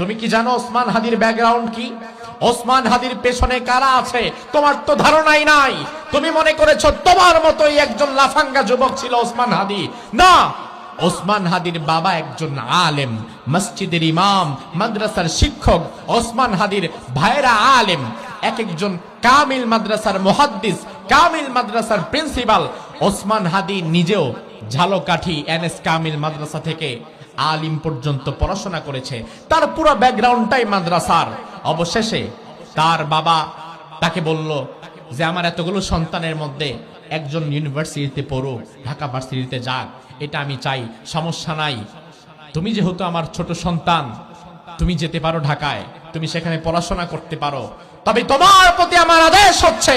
তুমি কি জানো ওসমান হাদির ব্যাকগ্রাউন্ড কি? ওসমান হাদির পেছনে কারা আছে? তোমার তো ধারণাই নাই। তুমি মনে করেছ তোমার মতোই একজন লাফাঙ্গা যুবক ছিল ওসমান হাদি। না, ওসমান হাদির বাবা একজন আলেম, মসজিদের ইমাম, মাদ্রাসার শিক্ষক। ওসমান হাদির ভাইরা আলেম। এক একজন কামিল মাদ্রাসার মুহাদ্দিস, কামিল মাদ্রাসার প্রিন্সিপাল। ওসমান হাদি নিজেও ঝালকাঠি এনএস কামিল মাদ্রাসা থেকে আলিম পর্যন্ত পড়াশোনা করেছে। তার পুরো ব্যাকগ্রাউন্ডটাই মাদ্রাসার। অবশেষে তার বাবা তাকে বলল যে, আমার এতগুলো সন্তানের মধ্যে একজন ইউনিভার্সিটিতে পড়ুক ঢাকা ভার্সিটিতে যাক। এটা আমি চাই, সমস্যা নাই। তুমি যেহেতু আমার ছোট সন্তান, তুমি যেতে পারো ঢাকায়, তুমি সেখানে পড়াশোনা করতে পারো। তবে তোমার প্রতি আমার আদেশ হচ্ছে,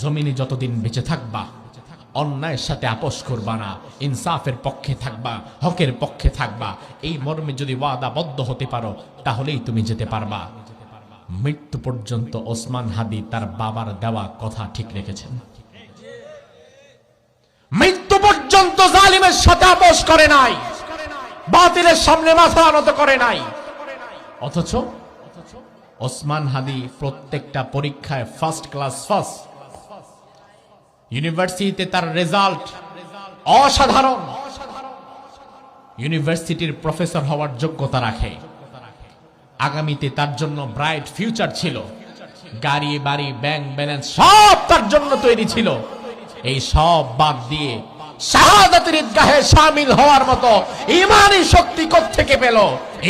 জমিনে যতদিন বেঁচে থাকবা অন্যায়ের সাথে আপোষ করবা না, ইনসাফের পক্ষে থাকবা, হকের পক্ষে থাকবা। এই মর্মে যদি ওয়াদাবদ্ধ হতে পারো, তাহলেই তুমি যেতে পারবা। মৃত্যু পর্যন্ত ওসমান হাদি তার বাবার দেওয়া কথা ঠিক রেখেছেন। মৃত্যু পর্যন্ত জালিমের সাথে আপোষ করে নাই, বাতিলের সামনে মাথা নত করে নাই। অথচ ওসমান হাদি প্রত্যেকটা পরীক্ষায় ফার্স্ট ক্লাস ফার্স্ট ইউনিভার্সিটিতে তার রেজাল্ট অসাধারণ। ইউনিভার্সিটির প্রফেসর হওয়ার যোগ্যতা রাখে। আগামীতে তার জন্য ব্রাইট ফিউচার ছিল। গাড়ি, বাড়ি ব্যাংক ব্যালেন্স সব তার জন্য তৈরি ছিল। এই সব বাদ দিয়ে শাহাদাতের ঈদগাহে সামিল হওয়ার মতো ইমানি শক্তি থেকে পেল?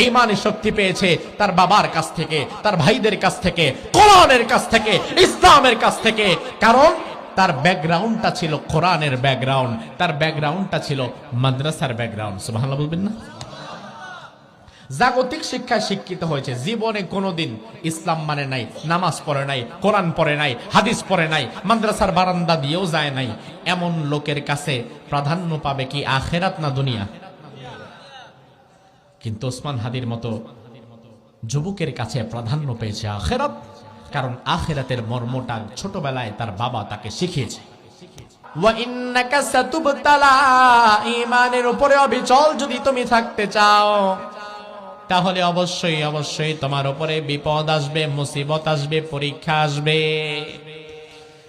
ইমানি শক্তি পেয়েছে তার বাবার কাছ থেকে, তার ভাইদের কাছ থেকে, কোরআনের কাছ থেকে, ইসলামের কাছ থেকে। কারণ তার ব্যাকগ্রাউন্ডটা ছিল কোরআনের ব্যাকগ্রাউন্ড, তার ব্যাকগ্রাউন্ডটা ছিল মাদ্রাসার ব্যাকগ্রাউন্ড। সুবহানাল্লাহ বলবেন না? জাগতিক শিক্ষায় শিক্ষিত হয়েছে। জীবনে কোনোদিন ইসলাম মানে নাই, নামাজ পড়ে নাই, কোরআন পড়ে নাই, হাদিস পড়ে নাই, মাদ্রাসার বারান্দা দিয়েও যায় নাই। এমন লোকের কাছে প্রাধান্য পাবে কি আখেরাত না দুনিয়া? কিন্তু ওসমান হাদির মতো যুবকের কাছে প্রাধান্য পেয়েছে আখেরাত। কারণ আখেরাতের মর্মটা ছোটবেলায় তার বাবা তাকে শিখিয়েছে। ঈমানের উপরে অবিচল যদি তুমি থাকতে চাও। তাহলে অবশ্যই অবশ্যই তোমার উপরে বিপদ আসবে মুসিবত আসবে পরীক্ষা আসবে।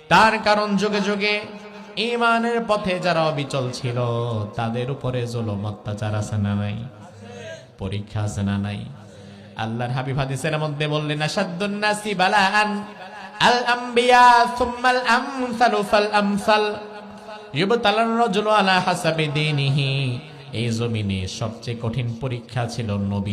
তার কারণ যুগে যুগে ইমানের পথে যারা অবিচল ছিল তাদের উপরে জুলুম অত্যাচার আছে না নাই? পরীক্ষা আছে না নাই? আল্লাহর হাবিব হাদিসের মধ্যে বললেন আসাদ্দুন নাসি বালাআন আল আমবিয়া সুম্মাল আমসালু ফাল আমসাল ইউবতালান রাজুলু আলা হাসাবি দীনিহি। এই জমিনে সবচেয়ে কঠিন পরীক্ষা ছিল নবীদের।